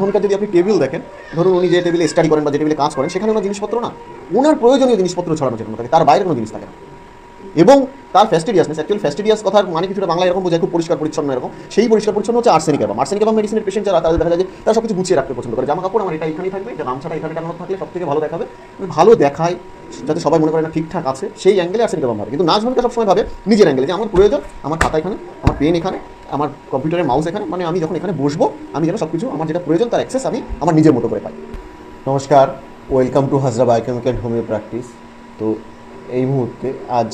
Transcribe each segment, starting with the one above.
ভূমিকা যদি আপনি টেবিল দেখেন, ধরুন উনি যে টেবিলে স্টাডি করেন বা যে টেবিলে কাজ করেন, সেখানে কোনো জিনিসপত্র না। ওনার প্রয়োজনীয় জিনিসপত্র ছড়ানো যেরকম থাকে, তার বাইরে কোনো জিনিস থাকে না। এবং তার ফ্যাস্টিডিয়াসনেস অ্যাকচুয়ালি ফ্যাস্টিডিয়াস কথার মানে কিছুটা বাংলা এরকম বোঝায়, খুব পরিষ্কার পরিচ্ছন্ন এরকম। সেই পরিষ্কার পরিচ্ছন্ন হচ্ছে আর্সেনিক এবং আর্সেনিক এবং মেডিসিনের পেশেন্ট যারা, তাদের দেখা যায় যে তারা সব কিছু গুছিয়ে রাখতে পছন্দ করে। জামা কাপড় আমার এটা এখানেই থাকবে গামছাটা এখানে টাঙানো থাকলে সব থেকে ভালো দেখাবে। ভালো দেখায় যাতে সবাই মনে করে না ঠিকঠাক আছে, সেই অ্যাঙ্গেলে আর্সেনিক এবং ভাবে কিন্তু নাচ ভূমিকা সবসময় ভাবে নিজের অ্যাঙ্গেলে যে আমার প্রয়োজন, আমার খাতা এখানে, আমার পেন এখানে, আমার কম্পিউটারের মাউস এখানে মানে আমি যখন এখানে বসবো, আমি যেন সব কিছু আমার যেটা প্রয়োজন, তার অ্যাক্সেস আমি আমার নিজের মতো করে পাই। নমস্কার welcome to Hazra biochemical homeo practice তো এই মুহূর্তে আজ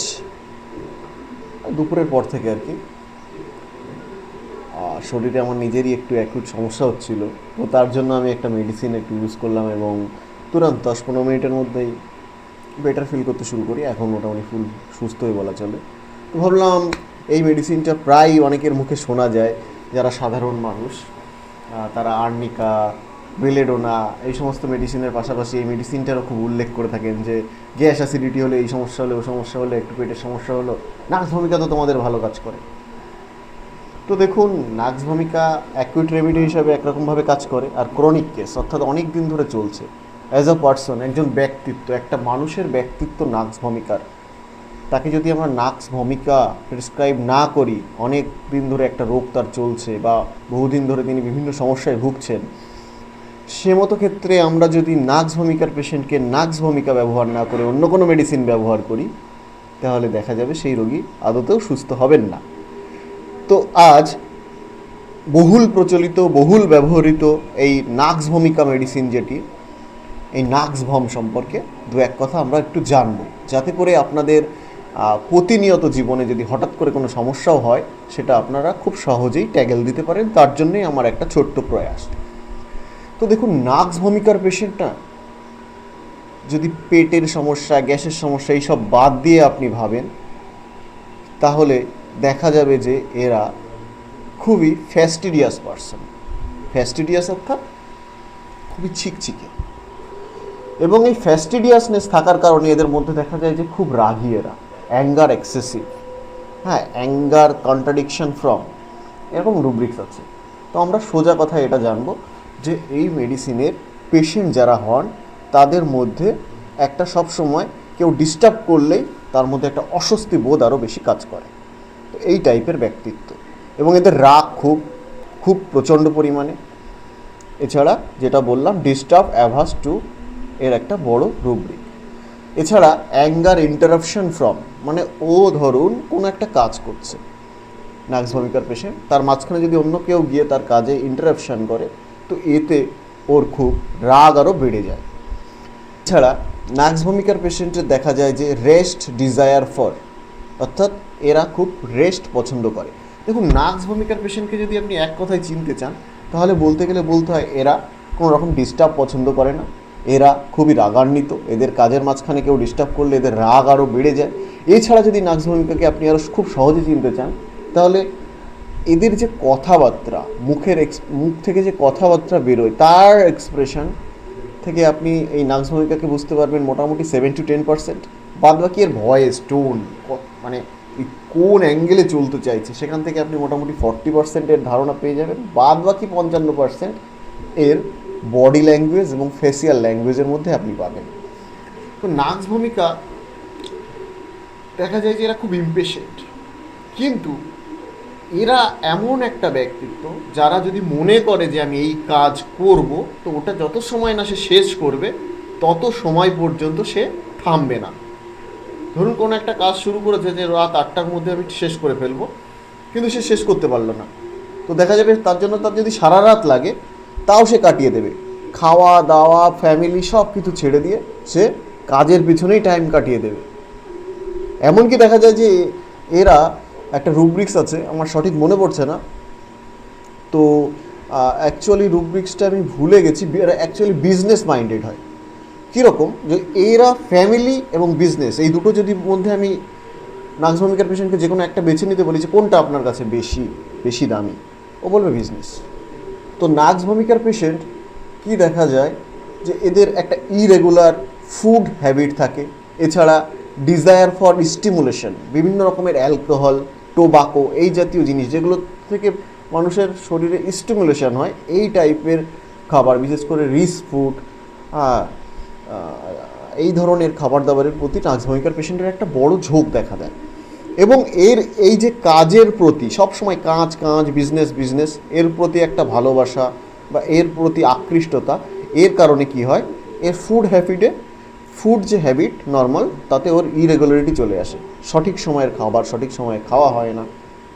দুপুরের পর থেকে আর কি শরীরে আমার নিজেরই একটু অ্যাকুট সমস্যা হচ্ছিল। তো তার জন্য আমি একটা মেডিসিন একটু ইউজ করলাম এবং তুরন্ত দশ পনেরো মিনিটের মধ্যেই বেটার ফিল করতে শুরু করি। এখন মোটামুটি ফুল সুস্থই বলা চলে। তো ভাবলাম এই মেডিসিনটা প্রায় অনেকের মুখে শোনা যায়, যারা সাধারণ মানুষ তারা আর্নিকা বেলেডোনা এই সমস্ত মেডিসিনের পাশাপাশি এই মেডিসিনটারও খুব উল্লেখ করে থাকেন যে, গ্যাস অ্যাসিডিটি হলে এই সমস্যা হলে, ও সমস্যা হলে, একটু পেটের সমস্যা হলো। নার্স ভূমিকা তো তোমাদের ভালো কাজ করে। তো দেখুন নাক্স ভূমিকা অ্যাকুইট রেমিডি হিসাবে একরকমভাবে কাজ করে, আর ক্রনিক কেস অর্থাৎ অনেক দিন ধরে চলছে। অ্যাজ আ পার্সন একজন ব্যক্তিত্ব, একটা মানুষের ব্যক্তিত্ব নাক্স ভূমিকার। তাকে যদি আমরা নাক্স ভূমিকা প্রেসক্রাইব না করি, অনেক দিন ধরে একটা রোগ তার চলছে বা বহুদিন ধরে তিনি বিভিন্ন সমস্যায় ভুগছেন, সে মতো ক্ষেত্রে আমরা যদি নাক্স ভূমিকার পেশেন্টকে নাক্স ভূমিকা ব্যবহার না করে অন্য কোনো মেডিসিন ব্যবহার করি, তাহলে দেখা যাবে সেই রোগী আদতেও সুস্থ হবেন না। তো আজ বহুল প্রচলিত, বহুল ব্যবহৃত এই নাক্স ভূমিকা মেডিসিন যেটি এই নাক্স ভম সম্পর্কে দু এক কথা আমরা একটু জানব। যাতে করে আপনাদের প্রতিনিয়ত জীবনে যদি হঠাৎ করে কোনো সমস্যাও হয়, সেটা আপনারা খুব সহজেই ট্যাগেল দিতে পারেন। তার জন্যই আমার একটা ছোট্ট প্রয়াস। তো দেখুন নাক্স ভূমিকার পেশেন্টটা, যদি পেটের সমস্যা, গ্যাসের সমস্যা, এইসব বাদ দিয়ে আপনি ভাবেন, তাহলে দেখা যাবে যে এরা খুবই ফ্যাস্টিডিয়াস পার্সন ফ্যাস্টিডিয়াস অর্থাৎ খুবই ছিকছিকে। এবং এই ফ্যাস্টিডিয়াসনেস থাকার কারণে এদের মধ্যে দেখা যায় যে খুব রাগী এরা অ্যাঙ্গার এক্সেসিভ হ্যাঁ অ্যাঙ্গার কন্ট্রাডিকশন ফ্রম এরকম রুব্রিক্স আছে। তো আমরা সোজা কথা এটা জানব যে এই মেডিসিনের পেশেন্ট যারা হন, তাদের মধ্যে একটা সব সময় কেউ ডিস্টার্ব করলেই তার মধ্যে একটা অস্বস্তি বোধ আরও বেশি কাজ করে। তো এই টাইপের ব্যক্তিত্ব। এবং এদের রাগ খুব খুব প্রচণ্ড পরিমাণে। এছাড়া যেটা বললাম ডিস্টার্ব অ্যাভাস টু এর একটা বড় রুব্রিক। এছাড়া অ্যাঙ্গার ইন্টারাপশন ফ্রম মানে ও ধরুন কোনো একটা কাজ করছে। নাক্স ভূমিকার পেশেন্ট তার মাঝখানে যদি অন্য কেউ গিয়ে তার কাজে ইন্টারাপশন করে, তো এতে ওর খুব রাগ আরও বেড়ে যায়। এছাড়া নাক্স ভূমিকার পেশেন্টের দেখা যায় যে রেস্ট ডিজায়ার ফর অর্থাৎ এরা খুব রেস্ট পছন্দ করে। দেখুন নাক্স ভূমিকার পেশেন্টকে যদি আপনি এক কথায় চিনতে চান, তাহলে বলতে গেলে বলতে হয় এরা কোনো রকম ডিস্টার্ব পছন্দ করে না। এরা খুবই রাগান্বিত। এদের কাজের মাঝখানে কেউ ডিস্টার্ব করলে এদের রাগ আরও বেড়ে যায়। এছাড়া যদি নাক্স ভূমিকাকে আপনি আরও খুব সহজে চিনতে চান, তাহলে এদের যে কথাবার্তা, মুখের এক্স মুখ থেকে যে কথাবার্তা বেরোয়, তার এক্সপ্রেশন থেকে আপনি এই নাক্স ভূমিকাকে বুঝতে পারবেন মোটামুটি সেভেন টু টেন পার্সেন্ট বাদ বাকি এর ভয়েস টোন মানে কোন অ্যাঙ্গেলে চলতে চাইছে, সেখান থেকে আপনি মোটামুটি ফর্টি পার্সেন্টের ধারণা পেয়ে যাবেন। বাদ বাকি পঞ্চান্ন পার্সেন্ট এর বডি ল্যাঙ্গুয়েজ এবং ফেসিয়াল ল্যাঙ্গুয়েজের মধ্যে আপনি পাবেন। তো নাক্স ভূমিকা, দেখা যায় যে এরা খুব ইম্পেশেন্ট কিন্তু এরা এমন একটা ব্যক্তিত্ব যারা যদি মনে করে যে আমি এই কাজ করব, তো ওটা যত সময় না সে শেষ করবে, তত সময় পর্যন্ত সে থামবে না। ধরুন কোনো একটা কাজ শুরু করেছে যে রাত আটটার মধ্যে আমি শেষ করে ফেলব, কিন্তু সে শেষ করতে পারল না। তো দেখা যাবে তার জন্য তার যদি সারা রাত লাগে তাও সে কাটিয়ে দেবে। খাওয়া, দাওয়া ফ্যামিলি সব কিছু ছেড়ে দিয়ে সে কাজের পিছনেই টাইম কাটিয়ে দেবে। এমনকি দেখা যায় যে এরা একটা রুব্রিক্স আছে, আমার সঠিক মনে পড়ছে না। তো অ্যাকচুয়ালি রুব্রিক্সটা আমি ভুলে গেছি এরা অ্যাকচুয়ালি বিজনেস মাইন্ডেড হয়। কীরকম? যে এরা ফ্যামিলি এবং বিজনেস এই দুটো যদি মধ্যে আমি নার্স ভূমিকার পেশেন্টকে যে কোনো একটা বেছে নিতে বলি যে কোনটা আপনার কাছে বেশি বেশি দামি, ও বলবে বিজনেস তো নার্স ভূমিকার পেশেন্ট কি দেখা যায়? যে এদের একটা ইরেগুলার ফুড হ্যাবিট থাকে। এছাড়া ডিজায়ার ফর স্টিমুলেশন বিভিন্ন রকমের অ্যালকোহল টোবাকো এই জাতীয় জিনিস যেগুলো থেকে মানুষের শরীরে স্টিমুলেশন হয়, এই টাইপের খাবার, বিশেষ করে রিচ ফুড এই ধরনের খাবার দাবারের প্রতি ট্রান্সভমিকার পেশেন্টের একটা বড় ঝোঁক দেখা দেয়। এবং এর এই যে কাজের প্রতি সবসময় কাজ কাজ বিজনেস বিজনেস এর প্রতি একটা ভালোবাসা বা এর প্রতি আকৃষ্টতা, এর কারণে কি হয়? এর ফুড হ্যাবিটে ফুড যে হ্যাবিট নর্মাল তাতে ওর ইরেগুলারিটি চলে আসে। সঠিক সময়ের খাবার সঠিক সময়ে খাওয়া হয় না।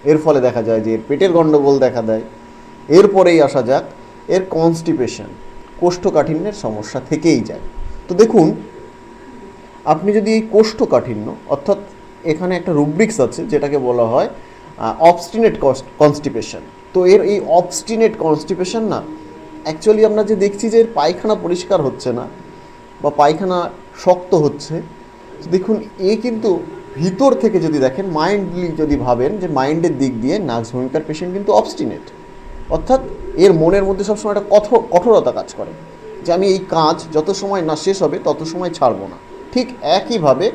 এর ফলে দেখা যায় যে এর পেটের গণ্ডগোল দেখা দেয়। এরপরেই আসা যাক, এর কনস্টিপেশন কোষ্ঠকাঠিন্যের সমস্যা থেকেই যায়। তো দেখুন, আপনি যদি এই কোষ্ঠকাঠিন্য, অর্থাৎ এখানে একটা রুব্রিক্স আছে, যেটাকে বলা হয় অবস্টিনেট কনস্টিপেশন তো এর এই অবস্টিনেট কনস্টিপেশন না অ্যাকচুয়ালি আমরা যে দেখছি যে এর পায়খানা পরিষ্কার হচ্ছে না, বা পায়খানা শক্ত হচ্ছে, দেখুন, এ কিন্তু ভিতর থেকে যদি দেখেন মাইন্ডলি যদি ভাবেন, যে মাইন্ডের দিক দিয়ে নার্স ভূমিকার পেশেন্ট কিন্তু অবস্টিনেট অর্থাৎ এর মনের মধ্যে সবসময় একটা কঠোর কঠোরতা কাজ করে, যে আমি এই কাজ যত সময় না শেষ হবে, তত সময় ছাড়বো না। ঠিক একইভাবে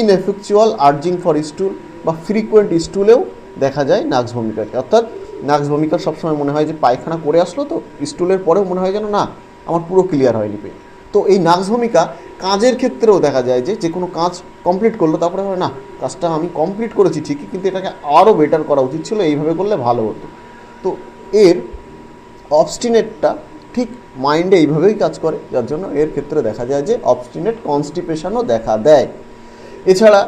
ইনএফেকচুয়াল আর্জিং ফর স্টুল বা ফ্রিকুয়েন্ট স্টুলেও দেখা যায় নাক্স ভূমিকাকে। অর্থাৎ নাক্স ভূমিকার সবসময় মনে হয় যে পায়খানা করে আসলো তো স্টুলের পরেও মনে হয় যেন না, আমার পুরো ক্লিয়ার হয়নি পেট। তো এই নাক্স ভূমিকা কাজের ক্ষেত্রেও দেখা যায় যে যে কোনো কাজ কমপ্লিট করল, তারপরে হয় না, কাজটা আমি কমপ্লিট করেছি ঠিকই, কিন্তু এটাকে আরও বেটার করা উচিত ছিল, এইভাবে করলে ভালো হতো। তো এর অবস্টিনেটটা ঠিক মাইন্ডে এইভাবেই কাজ করে, যার জন্য এর ক্ষেত্রে দেখা যায় যে অবস্টিনেট কনস্টিপেশনও দেখা দেয়। এছাড়া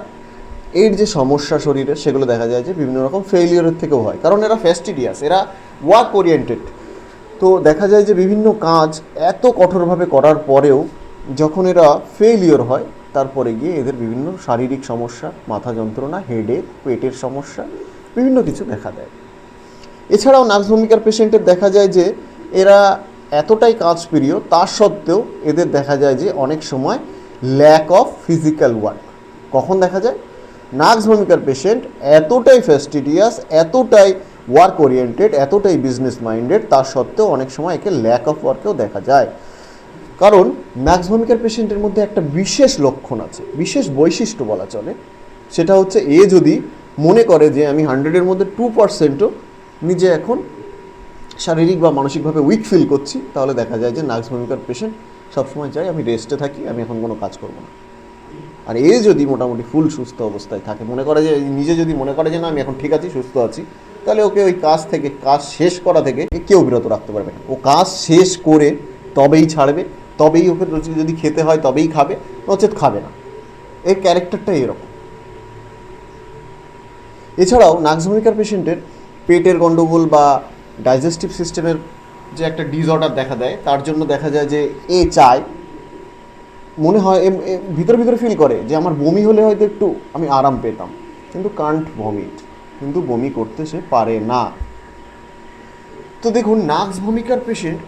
এর যে সমস্যা শরীরে, সেগুলো দেখা যায় যে বিভিন্ন রকম ফেইলিওরের থেকেও হয়। কারণ এরা ফ্যাস্টিডিয়াস এরা ওয়ার্ক ওরিয়েন্টেড তো দেখা যায় যে বিভিন্ন কাজ এত কঠোরভাবে করার পরেও যখন এরা ফেইলিওর হয়, তারপরে গিয়ে এদের বিভিন্ন শারীরিক সমস্যা, মাথা যন্ত্রণা হেডেক পেটের সমস্যা, বিভিন্ন কিছু দেখা দেয়। এছাড়াও নার্স ভূমিকার পেশেন্টের দেখা যায় যে এরা এতটাই কাজ প্রিয়, তা সত্ত্বেও এদের দেখা যায় যে অনেক সময় ল্যাক অফ ফিজিক্যাল ওয়ার্ক কখন দেখা যায়? নার্স ভূমিকার পেশেন্ট এতটাই ফেস্টিডিয়াস এতটাই ওয়ার্ক ওরিয়েন্টেড এতটাই বিজনেস মাইন্ডেড তার সত্ত্বেও অনেক সময় একে ল্যাক অফ ওয়ার্কেও দেখা যায়। কারণ ম্যাক্স ভূমিকার পেশেন্টের মধ্যে একটা বিশেষ লক্ষণ আছে, বিশেষ বৈশিষ্ট্য বলা চলে। সেটা হচ্ছে এ যদি মনে করে যে আমি হান্ড্রেডের মধ্যে টু পার্সেন্টও নিজে এখন শারীরিক বা মানসিকভাবে উইক ফিল করছি, তাহলে দেখা যায় যে নার্স ভূমিকার পেশেন্ট সবসময় চাই আমি রেস্টে থাকি, আমি এখন কোনো কাজ করব না। আর এ যদি মোটামুটি ফুল সুস্থ অবস্থায় থাকে, মনে করে যে, নিজে যদি মনে করে যে, না, আমি এখন ঠিক আছি, সুস্থ আছি, তাহলে ওকে ওই কাজ থেকে, কাজ শেষ করা থেকে কেউ বিরত রাখতে পারবে না। ও কাজ শেষ করে তবেই ছাড়বে, তবেই ওকে যদি খেতে হয়, তবেই খাবে, নচেত খাবে না। এর ক্যারেক্টারটা এরকম। এছাড়াও নাক্স পেশেন্টের পেটের গণ্ডগোল বা ডাইজেস্টিভ সিস্টেমের যে একটা ডিসঅর্ডার দেখা দেয়, তার জন্য দেখা যায় যে, এ চায় মনে হয় ভিতরে ভিতরে ফিল করে যে আমার বমি হলে হয়তো একটু আমি আরাম পেতাম। কিন্তু কান্ট ভমিট কিন্তু বমি করতে সে পারে না। তো দেখুন নাক্স ভূমিকার পেশেন্ট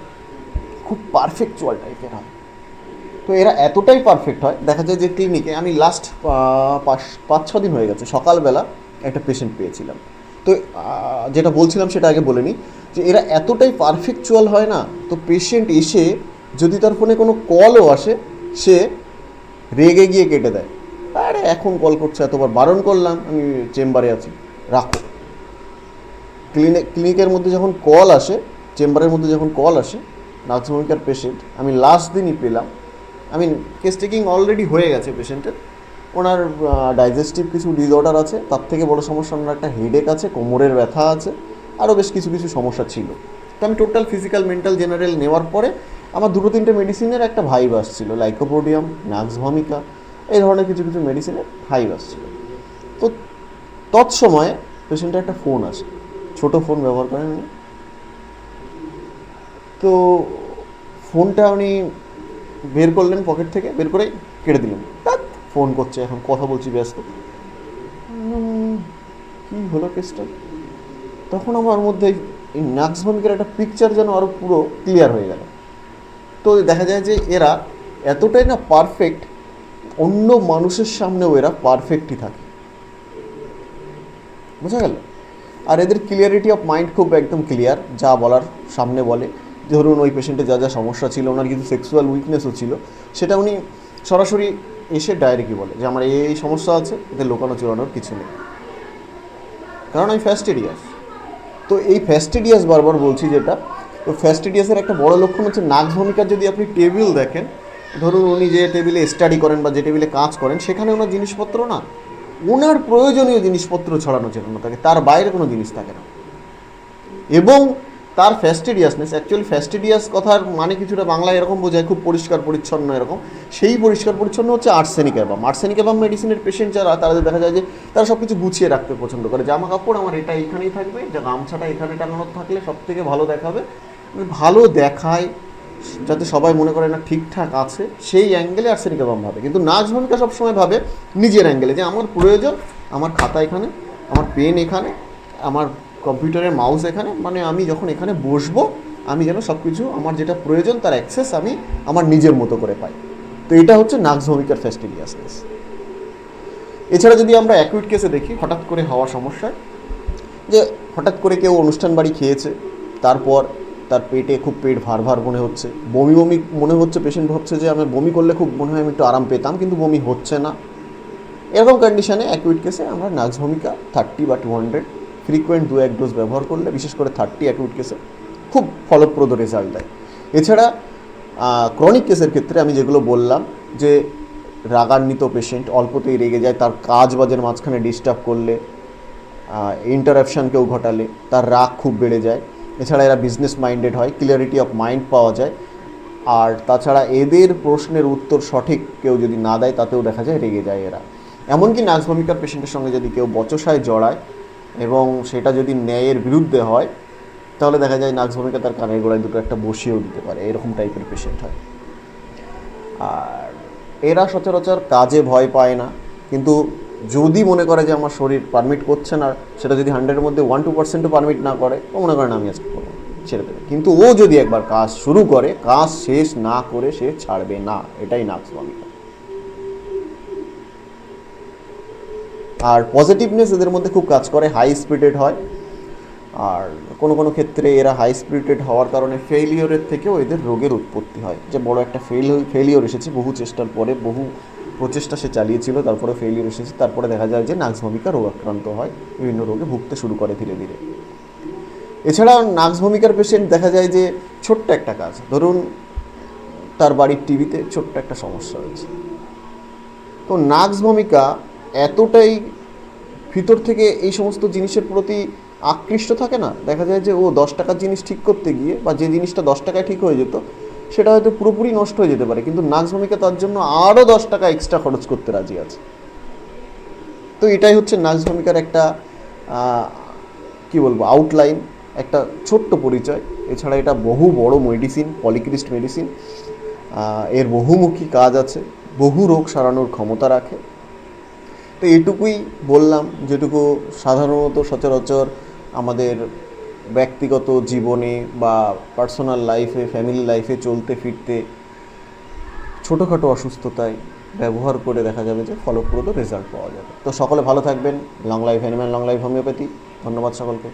খুব পারফেকচুয়াল টাইপের হয়। তো এরা এতটাই পারফেক্ট হয়, দেখা যায় যে ক্লিনিকে আমি লাস্ট পাঁচ পাঁচ, ছ দিন হয়ে গেছে, সকালবেলা একটা পেশেন্ট পেয়েছিলাম। তো যেটা বলছিলাম সেটা আগে বলে নিই যে এরা এতটাই পারফেকচুয়াল হয় না, তো পেশেন্ট এসে যদি তার ফোনে কোনো কলও আসে সে রেগে গিয়ে কেটে দেয়। আরে এখন কল করছে, এতবার বারণ করলাম, আমি চেম্বারে আছি, রাখো। ক্লিনিক ক্লিনিকের মধ্যে যখন কল আসে, চেম্বারের মধ্যে যখন কল আসে নার্সভূমিকার পেশেন্ট, আমি লাস্ট দিনই পেলাম। I mean case taking already হয়ে গেছে পেশেন্টের। ওনার ডাইজেস্টিভ কিছু ডিসঅর্ডার আছে, তার থেকে বড় সমস্যা, ওনার একটা হেডেক আছে, কোমরের ব্যথা আছে আরও বেশ কিছু কিছু সমস্যা ছিল। তো আমি টোটাল ফিজিক্যাল মেন্টাল জেনারেল নেওয়ার পরে আমার দুটো তিনটে মেডিসিনের একটা ভাইব আসছিল লাইকোপোডিয়াম নাক্স ভমিকা এই ধরনের কিছু কিছু মেডিসিনের ভাইব আসছিল। তো তৎসময়ে পেশেন্টের একটা ফোন আসে, ছোট ফোন ব্যবহার করেন উনি। তো ফোনটা উনি বের করলেন পকেট থেকে, বের করে কেটে দিলেন। ফোন করছে, এখন কথা বলছি, ব্যস্ত। কি হলো কেসটা তখন আমার মধ্যে এই নাক্স ভূমিকার একটা পিকচার যেন আরও পুরো ক্লিয়ার হয়ে গেল। তো দেখা যায় যে এরা এতটাই না পারফেক্ট অন্য মানুষের সামনেও এরা পারফেক্টই থাকে। বোঝা গেল? আর এদের ক্লিয়ারিটি অফ মাইন্ড খুব একদম ক্লিয়ার যা বলার সামনে বলে। ধরুন ওই পেশেন্টের যা যা সমস্যা ছিল, ওনার কিছু সেক্সুয়াল উইকনেসও ছিল। সেটা উনি সরাসরি এসে ডাইরেক্টই বলে যে, আমার এই সমস্যা আছে, এদের লোকানো চুরানোর কিছু নেই। কারণ আমি ফ্যাস্টেরিয়াস তো এই ফ্যাস্টিডিয়াস বারবার বলছি যেটা, তো ফ্যাস্টিডিয়াসের একটা বড় লক্ষণ হচ্ছে নাক ভূমিকার যদি আপনি টেবিল দেখেন, ধরুন উনি যে টেবিলে স্টাডি করেন বা যে টেবিলে কাজ করেন, সেখানে ওনার জিনিসপত্র না ওনার প্রয়োজনীয় জিনিসপত্র ছড়ানো যেন থাকে, তার বাইরে কোনো জিনিস থাকে না। এবং তার ফ্যাস্টিডিয়াসনেস অ্যাকচুয়ালি ফ্যাস্টিডিয়াস কথার মানে কিছুটা বাংলায় এরকম বোঝায়, খুব পরিষ্কার, পরিচ্ছন্ন এরকম। সেই পরিষ্কার, পরিচ্ছন্ন হচ্ছে আর্সেনিক অ্যাবাম আর্সেনিক অ্যাবাম মেডিসিনের পেশেন্ট যারা, তাদের দেখা যায় যে তারা সব কিছু গুছিয়ে রাখতে পছন্দ করে। জামা কাপড় আমার এটা এখানেই থাকবে, যা গামছাটা এখানে টাঙানো থাকলে সব থেকে ভালো দেখাবে। মানে ভালো দেখায়, যাতে সবাই মনে করে না ঠিকঠাক আছে, সেই অ্যাঙ্গেলে আর্সেনিক অ্যাবাম ভাবে। কিন্তু নাচ ভূমিকা সবসময় ভাবে নিজের অ্যাঙ্গেলে যে আমার প্রয়োজন, আমার খাতা এখানে, আমার পেন এখানে, আমার কম্পিউটারের মাউস এখানে মানে আমি যখন এখানে বসবো, আমি যেন সব কিছু আমার যেটা প্রয়োজন, তার অ্যাক্সেস আমি আমার নিজের মতো করে পাই। তো এটা হচ্ছে নাক্স ভূমিকার ফ্যাস্টিডিয়াসনেস এছাড়া যদি আমরা অ্যাকুইট কেসে দেখি, হঠাৎ করে হওয়া সমস্যায়, যে হঠাৎ করে কেউ অনুষ্ঠান বাড়ি খেয়েছে, তারপর তার পেটে খুব পেট ভার ভার মনে হচ্ছে, বমি বমি মনে হচ্ছে পেশেন্ট ভাবছে যে আমার বমি করলে খুব মনে হয় আমি একটু আরাম পেতাম, কিন্তু বমি হচ্ছে না। এরকম কন্ডিশনে অ্যাকুইট কেসে আমরা নাক্স ভূমিকা থার্টি বা টু হান্ড্রেড ফ্রিকোয়েন্ট দু এক ডোজ ব্যবহার করলে, বিশেষ করে থার্টি অ্যাকুইট কেসে খুব ফলপ্রদ রেজাল্ট দেয়। এছাড়া ক্রনিক কেসের ক্ষেত্রে আমি যেগুলো বললাম, যে রাগান্বিত পেশেন্ট অল্পতেই রেগে যায়, তার কাজ বাজের মাঝখানে ডিস্টার্ব করলে ইন্টারাপশান কেউ ঘটালে, তার রাগ খুব বেড়ে যায়। এছাড়া এরা বিজনেস মাইন্ডেড হয় ক্লিয়ারিটি অফ মাইন্ড পাওয়া যায়। আর তাছাড়া এদের প্রশ্নের উত্তর সঠিক কেউ যদি না দেয়, তাতেও দেখা যায় রেগে যায় এরা। এমনকি নার্স ভূমিকার পেশেন্টের সঙ্গে যদি কেউ বচসায় জড়ায় এবং সেটা যদি ন্যায়ের বিরুদ্ধে হয়, তাহলে দেখা যায় নার্স ভূমিকা তার কানের গোড়ায় দুটো একটা বসিয়েও দিতে পারে। এরকম টাইপের পেশেন্ট হয়। আর এরা সচরাচর কাজে ভয় পায় না। কিন্তু যদি মনে করে যে আমার শরীর পারমিট করছে না, সেটা যদি হান্ড্রেডের মধ্যে ওয়ান টু পার্সেন্টও পারমিট না করে ও মনে করে না আমি আজকে করব ছেড়ে দেবে। কিন্তু ও যদি একবার কাজ শুরু করে, কাজ শেষ না করে, সে ছাড়বে না। এটাই নাক্স ভূমিকা আর পজিটিভনেস এদের মধ্যে খুব কাজ করে হাই স্পিরিটেড হয়। আর কোনো কোনো ক্ষেত্রে এরা হাই স্পিরিটেড হওয়ার কারণে ফেইলিওরের থেকেও এদের রোগের উৎপত্তি হয়। যে বড় একটা ফেল ফেলিওর এসেছে বহু চেষ্টার পরে, বহু প্রচেষ্টা সে চালিয়েছিল, তারপরে ফেলিওর এসেছে, তারপরে দেখা যায় যে নাক্স ভূমিকা রোগাক্রান্ত হয়, বিভিন্ন রোগে ভুগতে শুরু করে ধীরে ধীরে। এছাড়া নাক্স ভূমিকার পেশেন্ট দেখা যায় যে ছোট্ট একটা কাজ, ধরুন তার বাড়ির টিভিতে ছোট্ট একটা সমস্যা হয়েছে। তো নাক্স ভূমিকা এতটাই ভিতর থেকে এই সমস্ত জিনিসের প্রতি আকৃষ্ট থাকে না? দেখা যায় যে ও দশ টাকার জিনিস ঠিক করতে গিয়ে বা যে জিনিসটা দশ টাকায় ঠিক হয়ে যেত, সেটা হয়তো পুরোপুরি নষ্ট হয়ে যেতে পারে। কিন্তু নাক্স ভূমিকা তার জন্য আরও দশ টাকা এক্সট্রা খরচ করতে রাজি আছে। তো এটাই হচ্ছে নাক্স ভূমিকার একটা কি বলব আউটলাইন একটা ছোট্ট পরিচয়। এছাড়া এটা বহু বড় মেডিসিন পলিক্রিস্ট মেডিসিন এর বহুমুখী কাজ আছে। বহু রোগ সারানোর ক্ষমতা রাখে। তো এটুকুই বললাম, যেটুকু সাধারণত সচরাচর আমাদের ব্যক্তিগত জীবনে বা পার্সোনাল লাইফে ফ্যামিলি লাইফে চলতে ফিরতে ছোটোখাটো অসুস্থতায় ব্যবহার করে দেখা যাবে যে ফলপ্রদ রেজাল্ট পাওয়া যাবে। তো সকলে ভালো থাকবেন। Long life animal long life homeopathy ধন্যবাদ সকলকে।